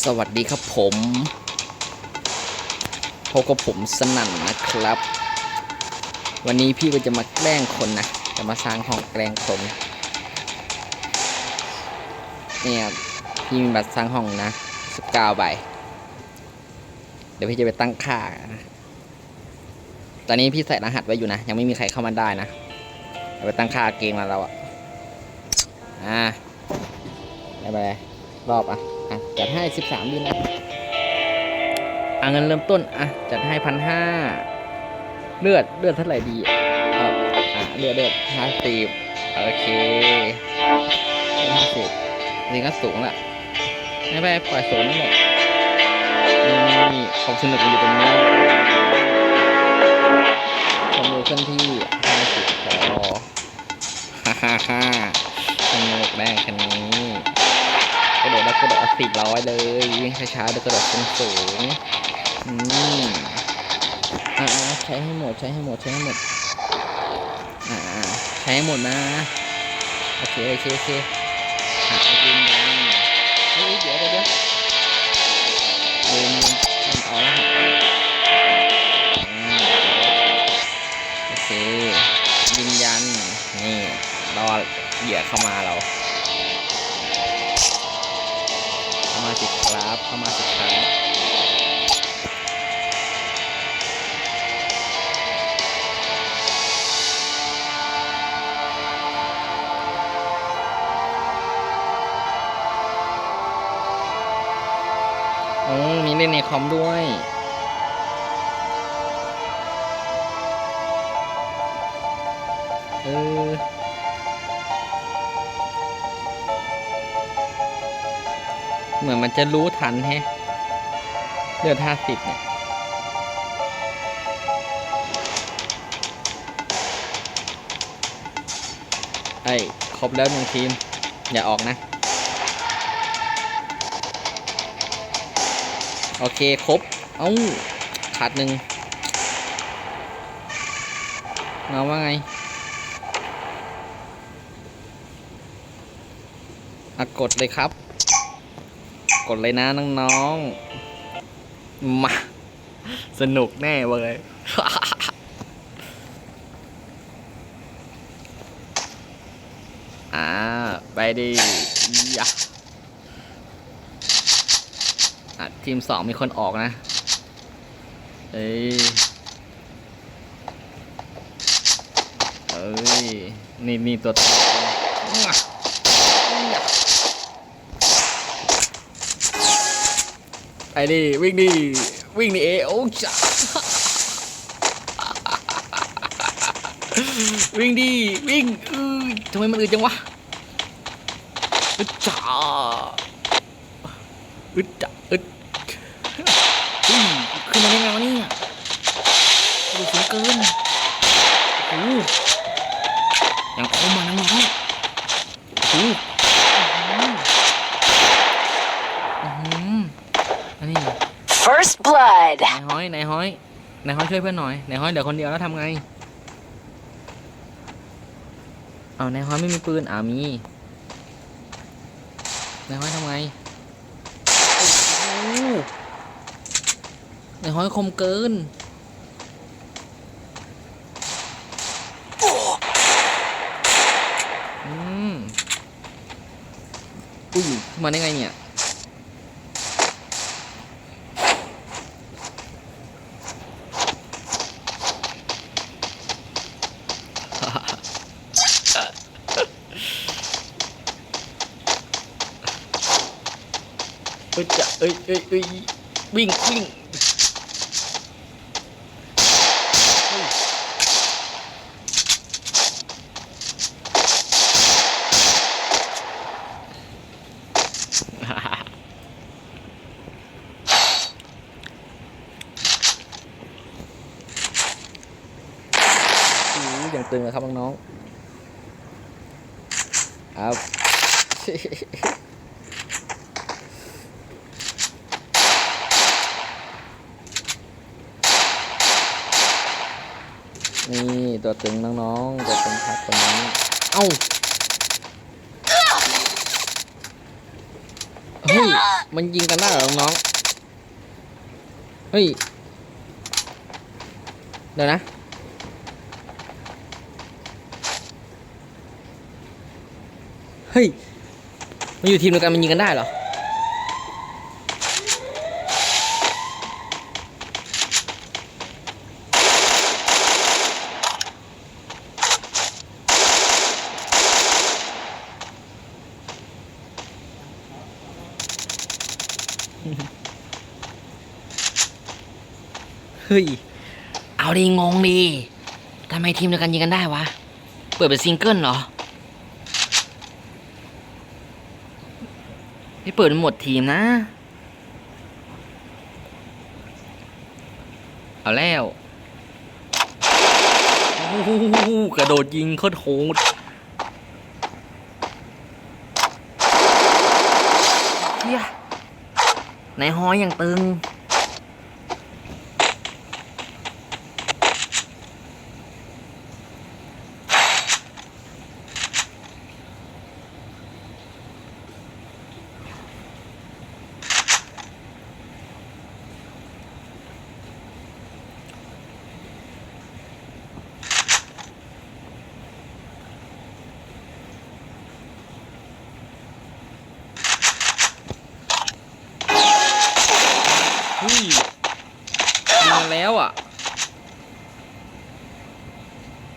สวัสดีครับผมพบกับผมสนั่นนะครับ วันนี้พี่ก็จะมาแกล้งคนนะ จะมาสร้างห้องแกล้งคนเนี่ยพี่มีบัตรสร้างห้องนะสิบเก้าใบ เดี๋ยวพี่จะไปตั้งค่านะตอนนี้พี่ใส่รหัสไว้อยู่นะ ยังไม่มีใครเข้ามาได้นะเดี๋ยวไปตั้งค่าเกมมาเราอะอ่าได้ไปรอบอะ จัดให้สิบสามดีนะอะเงินเริ่มต้นอะจัดให้พันห้าเลือดเลือดเท่าไหร่ดีเอออะเลือดเลือดห้าสิบโอเคห้าสิบนี่ก็สูงละไม่ไปปล่อยสูงนี่หมดนี่นี่นี่ควาสนุกอยู่ตรงนี้ความเร็วเคลื่อนที่ห้าสิบพอฮ่าฮ่าฮ่า แล้วกระโดดสี่ร้อยเลยวิ่งช้าๆแล้วกระโดดสูงสูงๆอืมอ่าใช้ให้หมดใช้ให้หมดใช้ให้หมดอ่าใช้ให้หมดนะโอเคโอเคโอเคอะเอายืนยันเฮ้ยเดี๋ยวเดี๋ยวเดี๋ยวลืมลืมเอาแล้วโอเคยืนยันนี่รอเหยื่อเข้ามาเรา เข้ามาสิครับโอ้มีเล่นในคอมด้วย มันจะรู้ทันแฮะเลือดห้าสิบเนี่ยไอ้ครบแล้วหนึ่งทีม อย่าออกนะ โอเค ครบ เอ้า ขาดหนึ่งเงาว่าไงอะกดเลยครับ กดเลยนะน้องๆ มา สนุกแน่เลย อ่า ไปดิยะอะทีมสองมีคนออกนะ เอ้ย เอ้ย นี่นี่ตัวต่อ ไอ้นี่วิ่งดิวิ่งนี่เอโอ้จ้าวิ่งดีวิ่งเอ้ยทำไมมันอืดจังวะอึดจ้าอึดจ้าอึดอุ้ยขึ้นมาได้ไงวะเนี่ยดูสูงเกินโอ้โหยังคมมาน้องๆโอ้โหอื้อหืออื้อหืออันนี้ First blood. นายห้อยนายห้อย นายห้อยช่วยเพื่อนหน่อยนายห้อยเดี๋ยวคนเดียวแล้วทำไง เอานายห้อยไม่มีปืนอ่ามีนายห้อยทำไงโอ้โหนายห้อยคมเกินอืมอุ้ยมาได้ไงเนี่ย เอ้ยจะเอ้ยเอ้ยเอ้ยวิ่งวิ่งเฮ้ยโอ้โหอย่างตึงเลยครับน้องๆครับ นี่ ตัวตึงน้องๆตัวตึงครับคนนี้เอ้าเฮ้ยมันยิงกันได้เหรอน้องเฮ้ยเดี๋ยวนะเฮ้ยมันอยู่ทีมเดียวกันมันยิงกันได้เหรอ ฮ้ย เอาดีงงดีทำไมทีมเดียวกันยิงกันได้วะ เปิดเป็นซิงเกิลเหรอไม่เปิดเป็นหมดทีมนะ เอาแล้วโอ้โหกระโดดยิงโคตรโหดเฮียในหอยอย่างตึง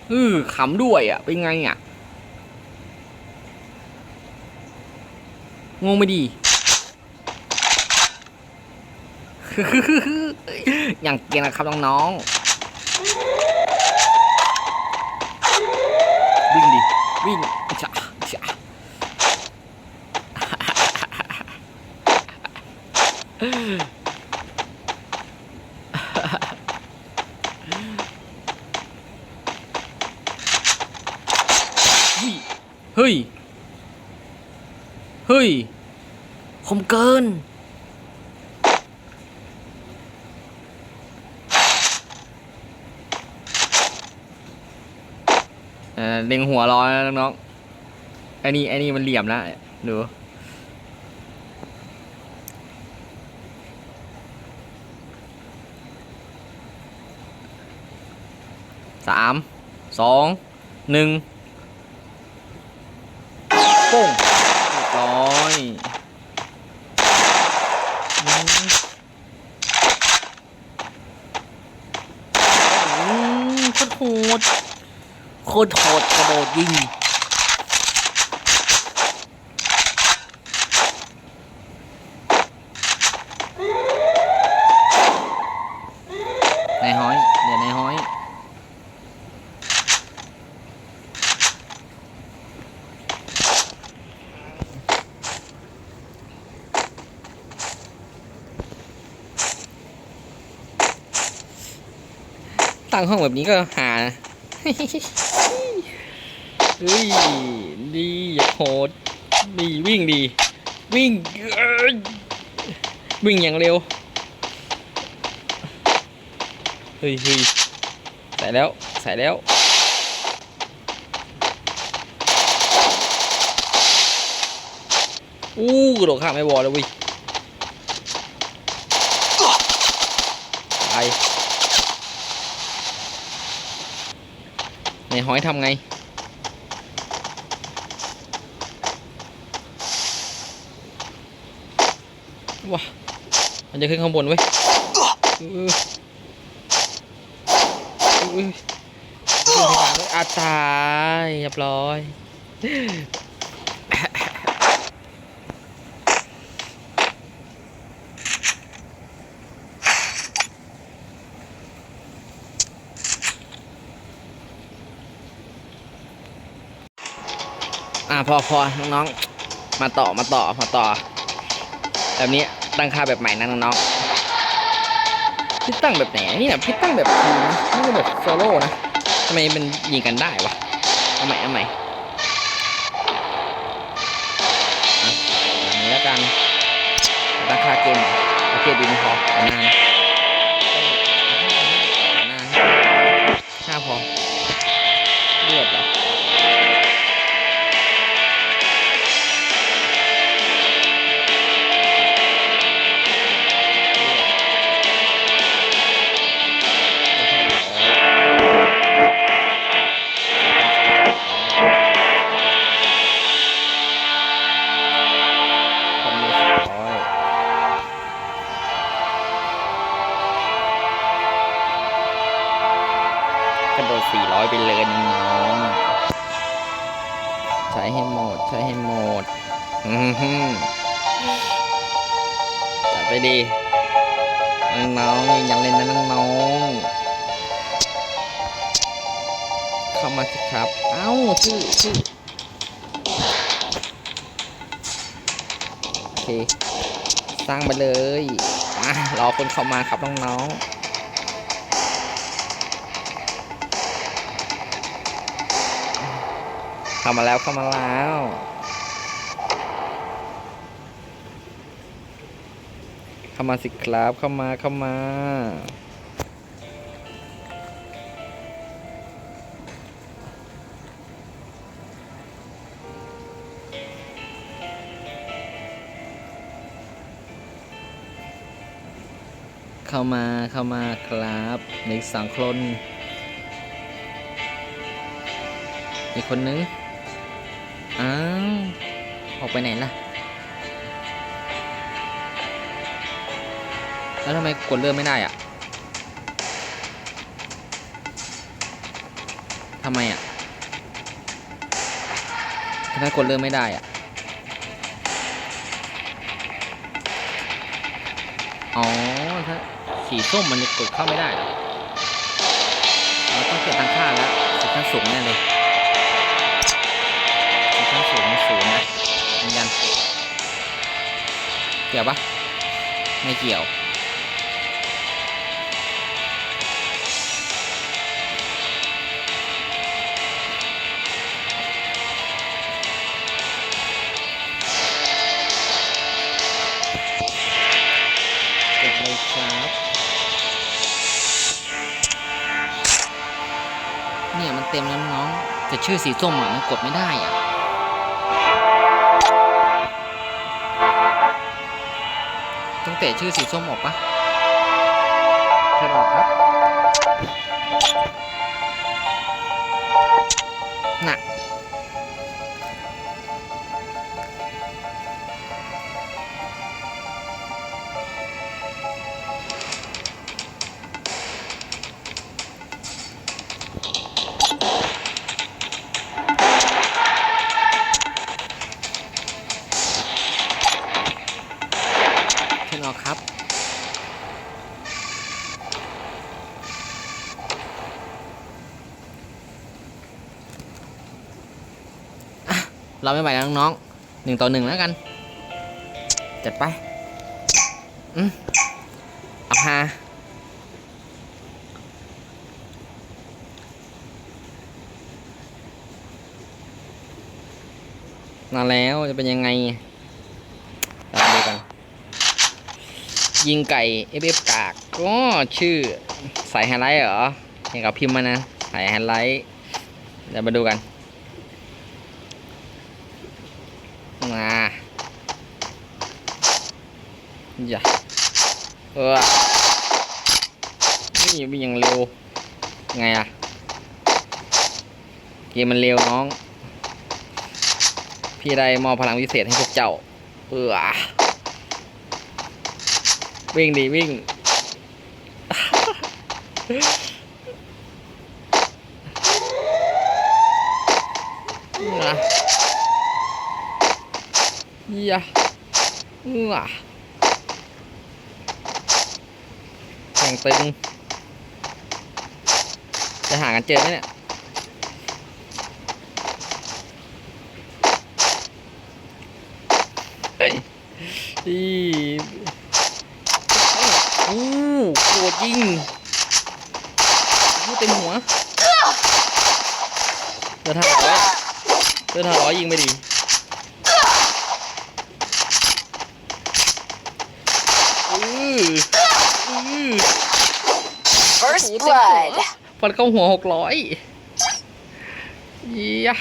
เออขำด้วยอะ เป็นไงอะ งงไม่ดี อย่างเกียนนะครับน้องๆ วิ่งดิ วิ่งชะชะ เฮ้ย เฮ้ย คมเกิน เออเล็งหัวรอนแล้วน้องๆไอ้นี่ไอ้นี่มันเหลี่ยมแล้วดู สาม สอง หนึ่ง ป้งเรียบร้อยอืมโคตรโหดโคตรโหดกระโดดยิงนายห้อย เดี๋ยวนายห้อย ตั้งห้องแบบนี้ก็หาเฮ้ยดีอย่าโหดดีวิ่งดี วิ่งวิ่งอย่างเร็ว เฮ้ยเฮ้ยใส่แล้วใส่แล้วอู้กระโดดข้ามไม่วอลแล้วเวิไป นหอยทำไง ว้ามันจะขึ้นข้างบนเว้ยอื้ออื้ยอาตายเรียบร้อย พอพอน้องๆ มาต่อมาต่อมาต่อ แบบนี้ตั้งค่าแบบใหม่นะน้องๆพี่ตั้งแบบไหนนี่แบบพี่ตั้งแบบทีนะไม่ใช่แบบโซโล่นะทำไมมันยิงกันได้วะเอาใหม่เอาใหม่อะแบบนี้แล้วกันตั้งค่าเกมโอเคบินพอเอานานนานห้าพอเลือดเหรอ มาครับน้องๆเข้ามาแล้วเข้ามาแล้วเข้ามาสิครับเข้ามาเข้ามา เข้ามาเข้ามาครับในกสองคน อีกคนนึง อ้าว ออกไปไหนล่ะ แล้วทำไมกดเริ่มไม่ได้อะทำไมอะทำไมกดเริ่มไม่ได้อะอ๋อถ้า สีส้มมันจะกดเข้าไม่ได้เราต้องเปลี่ยนทางค่าแล้วสีข้างสูงแน่เลยสีข้างสูงสูงนะยืนยันเกี่ยวปะไม่เกี่ยว ต็มแล้วน้องแต่ชื่อสีส้มอะมันกดไม่ได้อะต้องเตะชื่อสีส้มออกปะเธอออกครับหนัก เราไม่ไหวแล้วน้องๆหนึ่งต่อหนึ่งแล้วกัน จัดไปอืมเอาฮามาแล้วจะเป็นยังไงเรามาดูกัน ยิงไก่เอฟเอฟกากก็ชื่อสายไฮไลท์เหรอเห็นกับพิมพ์มานะสายไฮไลท์เดี๋ยวมาดูกันมาอย่า เออนี่วิ่งอย่างเร็ว ไงอะเกมมันเร็วน้อง พี่ได้มอบพลังวิเศษให้พวกเจ้า เออวิ่งดีวิ่งนะยะว้าแข่งตึง จะหากันเจอไหมเนี่ยอีอู้โหดจริงเต็มหัวเดินทางร้อยเดินทางร้อยยิงไปดิอืออือ First Ủa, blood. ฟันเข้าหัวหกร้อยเยี่ย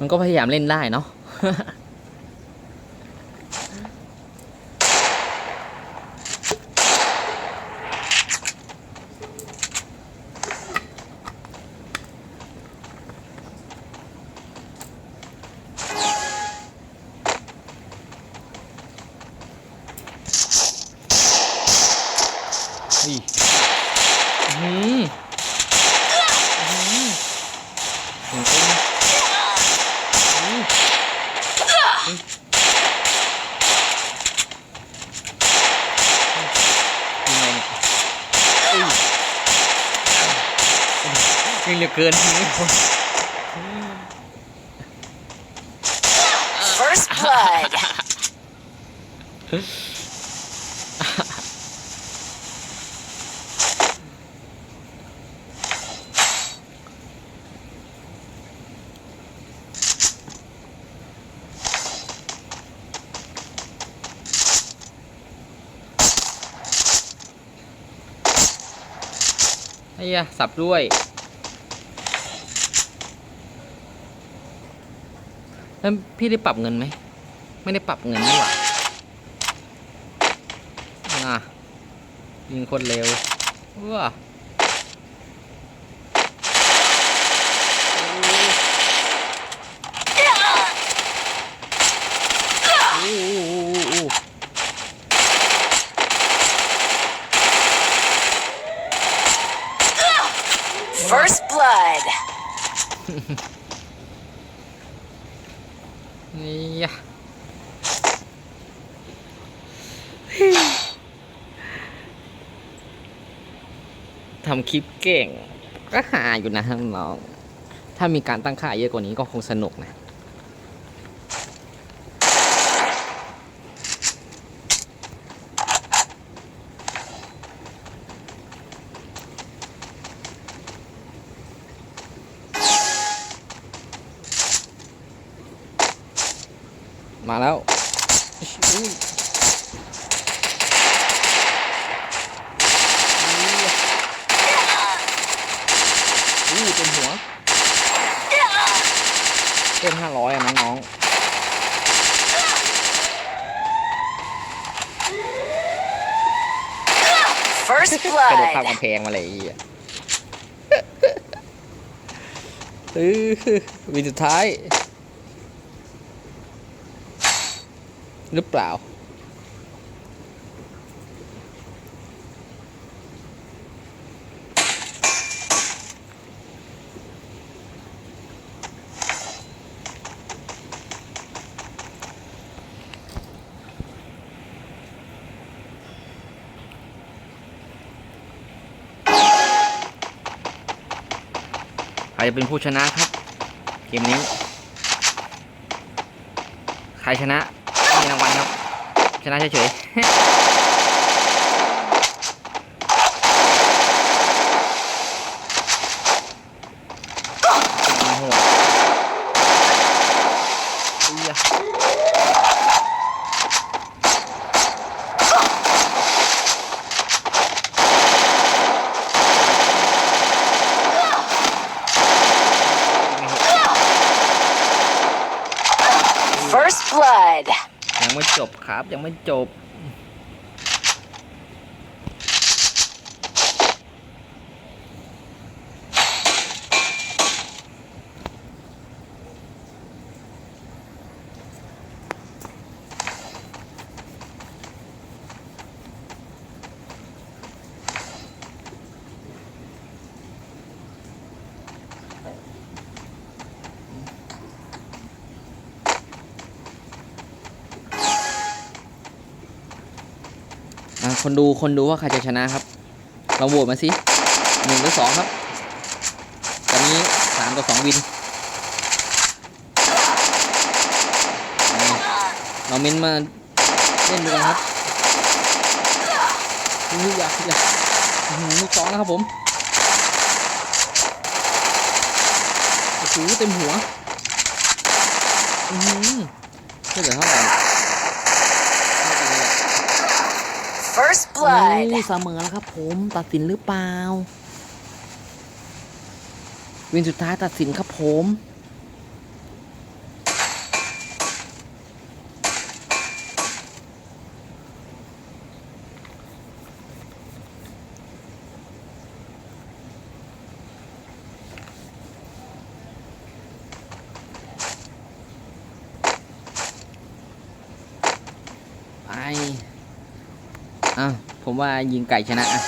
มันก็พยายามเล่นได้เนาะ วิ่ง เหลือเกินทีนี้ First blood. ไอ้ยะสับด้วย แล้วพี่ได้ปรับเงินไหม ไม่ได้ปรับเงินนี่หว่าอะยิงคนเร็วว้าโอ้โหโอ้โหโอ้โห First blood. นี่ยะ ทำคลิปเก่ง ก็หาอยู่นะน้อง ถ้ามีการตั้งค่าเยอะกว่านี้ก็คงสนุกนะ มาแล้วอุ้ยอู้เต็มหัว เต็มห้าร้อยอะน้อง First ๆกระโดดข้าม blood. กำแพงมาเลยไอ้เหี้ยเออวินสุดท้าย หรือเปล่า ใครจะเป็นผู้ชนะครับ เกมนี้ ใครชนะมีรางวัลครับ ชนะเฉยๆ โอ้โหเอีย First blood. ยังไม่จบ ครับยังไม่จบ คนดูคนดูว่าใครจะชนะครับเราโหวตมาสิหนึ่งหรือสองครับ ตอนนี้สามต่อสองวิน เราเม้นมาเล่นดูกันครับอุ้ยอยากอยากอื้อหือลูกสองแล้วครับผมโอ้โหเต็มหัว อือหือไม่เหลือเท่าไหร่ First โอ้ blood. เสมอแล้วครับผมตัดสินหรือเปล่า วินสุดท้ายตัดสินครับผม ไป อะ ผมว่ายิงไก่ชนะอะ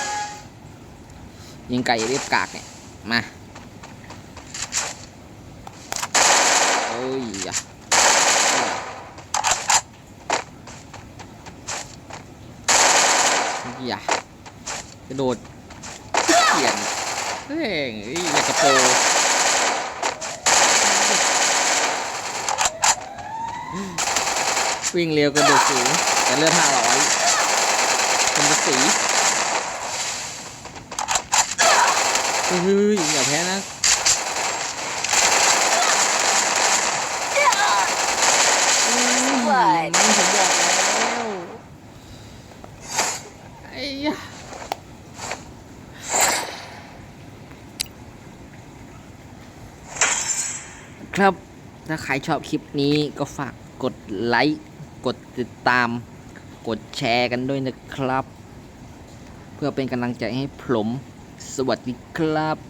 ยิงไก่เรียบกากเนี่ย มาโอ้ยอะอย่ากระโดดเปลี่ยนเฮ้ยอยากกระโปรงวิ่งเร็วกระโดดสูงแต่เลือดห้าร้อย สีเฮ้ยอย่าแพ้นะผมบอกแล้วไอ้ยะครับ ถ้าใครชอบคลิปนี้ก็ฝากกดไลค์ กดติดตาม กดแชร์กันด้วยนะครับ เพื่อเป็นกำลังใจให้ผม สวัสดีครับ